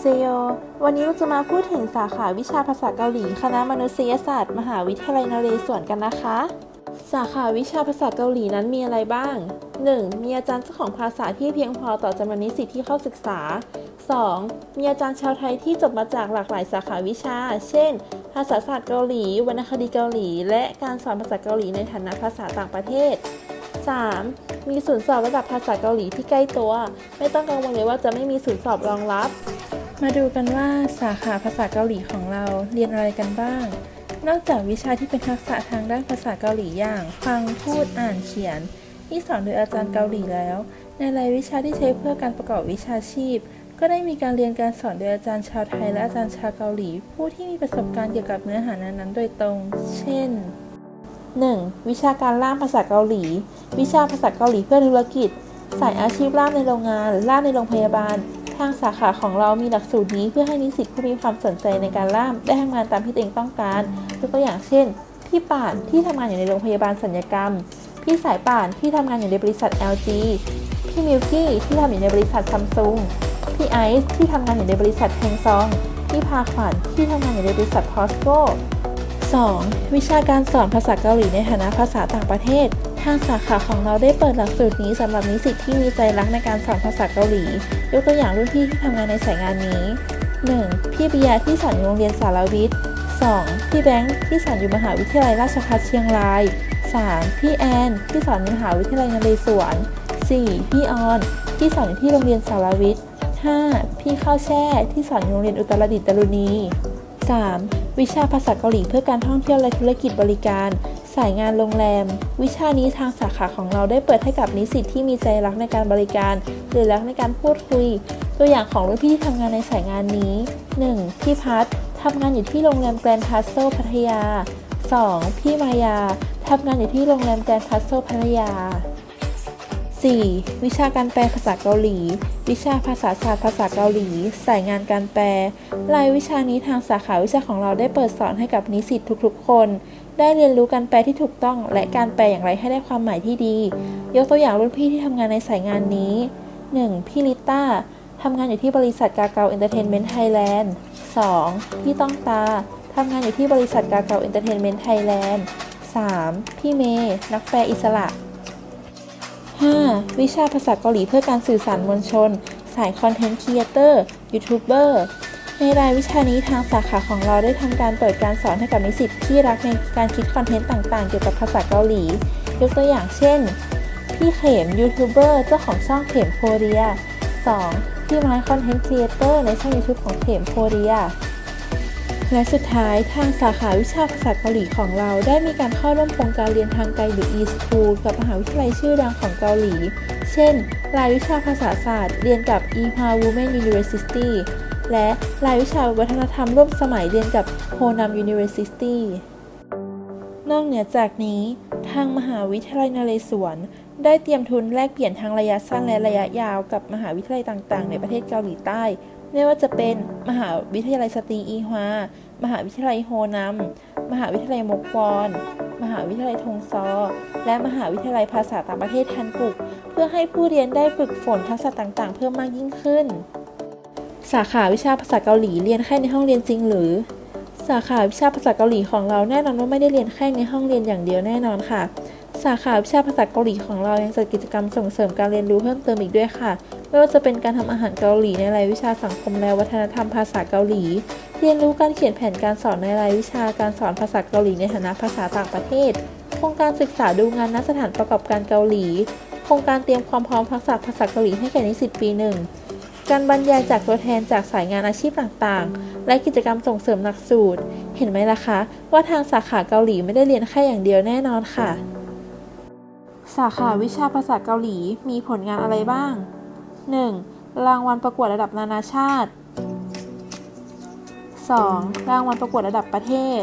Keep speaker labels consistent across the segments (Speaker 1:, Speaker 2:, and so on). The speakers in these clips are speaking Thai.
Speaker 1: เซโย วันนี้เราจะมาพูดถึงสาขาวิชาภาษาเกาหลี คณะมนุษยศาสตร์ มหาวิทยาลัยนเรศวรกันนะคะ สาขาวิชาภาษาเกาหลีนั้นมีอะไรบ้าง 1. มีอาจารย์เจ้าของภาษาที่เพียงพอต่อจำนวนนิสิตที่เข้าศึกษา 2. มีอาจารย์ชาวไทยที่จบมาจากหลากหลายสาขาวิชา เช่น ภาษาศาสตร์เกาหลี วรรณคดีเกาหลี และการสอนภาษาเกาหลีในฐานะภาษาต่างประเทศ 3. มีศูนย์สอบระดับภาษาเกาหลีที่ใกล้ตัว ไม่ต้องกังวลเลยว่าจะไม่มีศูนย์สอบรองรับ มาดูกันว่าสาขาภาษาเกาหลีของเราเรียนอะไรกันบ้าง นอกจากวิชาที่เป็นทักษะทางด้านภาษาเกาหลีอย่าง ฟังพูดอ่านเขียน ที่สอนโดยอาจารย์เกาหลีแล้ว ในรายวิชาที่ใช้เพื่อการประกอบวิชาชีพ ก็ได้มีการเรียนการสอนโดยอาจารย์ชาวไทยและอาจารย์ชาวเกาหลี ผู้ที่มีประสบการณ์เกี่ยวกับเนื้อหานั้นๆ โดยตรง เช่น 1. วิชาการล่ามภาษาเกาหลี วิชาภาษาเกาหลีเพื่อธุรกิจ สายอาชีพล่ามในโรงงาน ล่ามในโรงพยาบาล ทางสาขาของเรามีหลักสูตรนี้เพื่อให้นิสิตผู้มีความสนใจในการล่ามได้ทำงานตามที่ตัวเองต้องการยกตัวอย่างเช่น พี่ป่านที่ทำงานอยู่ในโรงพยาบาลสัญญกรรม พี่สายป่านที่ทำงานอยู่ในบริษัท LG พี่มิวกี้ที่ทำอยู่ในบริษัทซัมซุงพี่ไอซ์ที่ทำงานอยู่ในบริษัทเฮงซองพี่พาขวัญที่ทำงานอยู่ในบริษัทพอสโก 2. วิชาการสอนภาษาเกาหลีในฐานะภาษาต่างประเทศ ทางสาขาของเราได้เปิดหลักสูตรนี้สำหรับนิสิตที่มีใจรักในการสอนภาษาเกาหลี ยกตัวอย่างรุ่นพี่ที่ทำงานในสายงานนี้ 1. พี่เบียร์ที่สอนอยู่โรงเรียนสารวิทย์ 2. พี่แบงค์ที่สอนอยู่มหาวิทยาลัยราชภัฏเชียงราย 3. พี่แอนที่สอนมหาวิทยาลัยนเรศวร 4. พี่ออนที่สอนอยู่ที่โรงเรียนสารวิทย์ 5. พี่ข้าวแช่ที่สอนอยู่โรงเรียนอุตรดิตถ์ดารุณี 3. วิชาภาษาเกาหลีเพื่อการท่องเที่ยวและธุรกิจบริการ สายงานโรงแรม วิชานี้ทางสาขาของเราได้เปิดให้กับนิสิตที่มีใจรักในการบริการ หรือรักในการพูดคุย ตัวอย่างของรุ่นพี่ที่ทำงานในสายงานนี้ 1. พี่พัฒทำงานอยู่ที่โรงแรมแกรนด์ทัสโซพัทยา 2. พี่มายาทำงานอยู่ที่โรงแรมแกรนด์ทัสโซพัทยา 4. วิชาการแปลภาษาเกาหลี วิชาภาษาศาสตร์ภาษาเกาหลี สายงานการแปล รายวิชานี้ทางสาขาวิชาของเราได้เปิดสอนให้กับนิสิตทุกๆ คน ได้เรียนรู้การแปลที่ถูกต้อง และการแปลอย่างไรให้ได้ความหมายที่ดี ยกตัวอย่างรุ่นพี่ที่ทำงานในสายงานนี้ 1. พี่ลิต้าทำงานอยู่ที่บริษัทกาเกาเอนเตอร์เทนเมนต์ไทยแลนด์ 2. พี่ต้องตาทำงานอยู่ที่บริษัทกาเกาเอนเตอร์เทนเมนต์ไทยแลนด์ 3. พี่เมย์นักแปลอิสระ 5. วิชาภาษาเกาหลีเพื่อการสื่อสารมวลชน สายคอนเทนต์ครีเอเตอร์ยูทูบเบอร์ ในรายวิชานี้ทางสาขาของเราได้ทำการเปิดการสอนให้กับนิสิตที่รักในการคิดคอนเทนต์ต่างๆ เกี่ยวกับภาษาเกาหลี ยกตัวอย่างเช่น พี่เขมยูทูบเบอร์เจ้าของช่องเขมโคเรีย 2. พี่ไม้คอนเทนต์ครีเอเตอร์ในช่อง YouTube ของเขมโคเรียและสุดท้ายทางสาขาวิชาภาษาเกาหลีของเราได้มีการเข้าร่วมโครงการเรียนทางไกลหรือ e-school กับมหาวิทยาลัยชื่อดังของเกาหลี เช่น รายวิชาภาษาศาสตร์ เรียนกับ e-ha Women University และรายวิชาวัฒนธรรมร่วมสมัยเรียนกับ Honam University นอกเหนือจากนี้ ทางมหาวิทยาลัยนเรศวร ได้เตรียมทุนแลกเปลี่ยนทางระยะสั้นและระยะยาวกับมหาวิทยาลัยต่างๆ ในประเทศเกาหลีใต้ ไม่ว่าจะเป็นมหาวิทยาลัยสตรีอีฮวา มหาวิทยาลัยโฮนัม มหาวิทยาลัยมกวอนมหาวิทยาลัยทงซอ และมหาวิทยาลัยภาษาต่างประเทศทันกุก เพื่อให้ผู้เรียนได้ฝึกฝนทักษะต่างๆ เพิ่มมากยิ่งขึ้น สาขาวิชาภาษาเกาหลีเรียนแค่ในห้องเรียนจริงหรือ สาขาวิชาภาษาเกาหลีของเราแน่นอนว่าไม่ได้เรียนแค่ในห้องเรียนอย่างเดียวแน่นอนค่ะ สาขาวิชาภาษาเกาหลีของเรายังจัดกิจกรรมส่งเสริมการเรียนรู้เพิ่มเติมอีกด้วยค่ะไม่ว่าจะเป็นการทำอาหารเกาหลีในรายวิชาสังคมและวัฒนธรรมภาษาเกาหลี เรียนรู้การเขียนแผนการสอนในรายวิชาการสอนภาษาเกาหลีในฐานะภาษาต่างประเทศ โครงการศึกษาดูงานณสถานประกอบการเกาหลี โครงการเตรียมความพร้อมทักษะภาษาเกาหลีให้แก่นิสิตปีหนึ่ง การบรรยายจากตัวแทนจากสายงานอาชีพต่างๆ และกิจกรรมส่งเสริมหลักสูตร เห็นไหมล่ะคะ ว่าทางสาขาเกาหลีไม่ได้เรียนแค่อย่างเดียวแน่นอนค่ะ สาขาวิชาภาษาเกาหลีมีผลงานอะไรบ้าง 1. รางวัลประกวดระดับนานาชาติ 2. รางวัลประกวดระดับประเทศ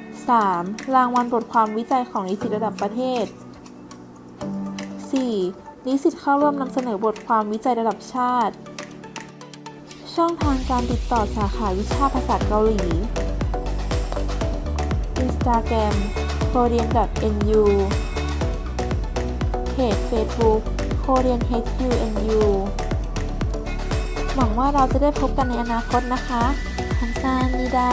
Speaker 1: 3. รางวัลบทความวิจัยของนิสิตระดับประเทศ 4. นิสิตเข้าร่วมนำเสนอบทความวิจัยระดับชาติ ช่องทางการติดต่อสาขาวิชาภาษาเกาหลี Instagram korean.nu เพจ Facebook korean HUNU หวังว่าเราจะได้พบกันในอนาคตนะคะคันซานิดา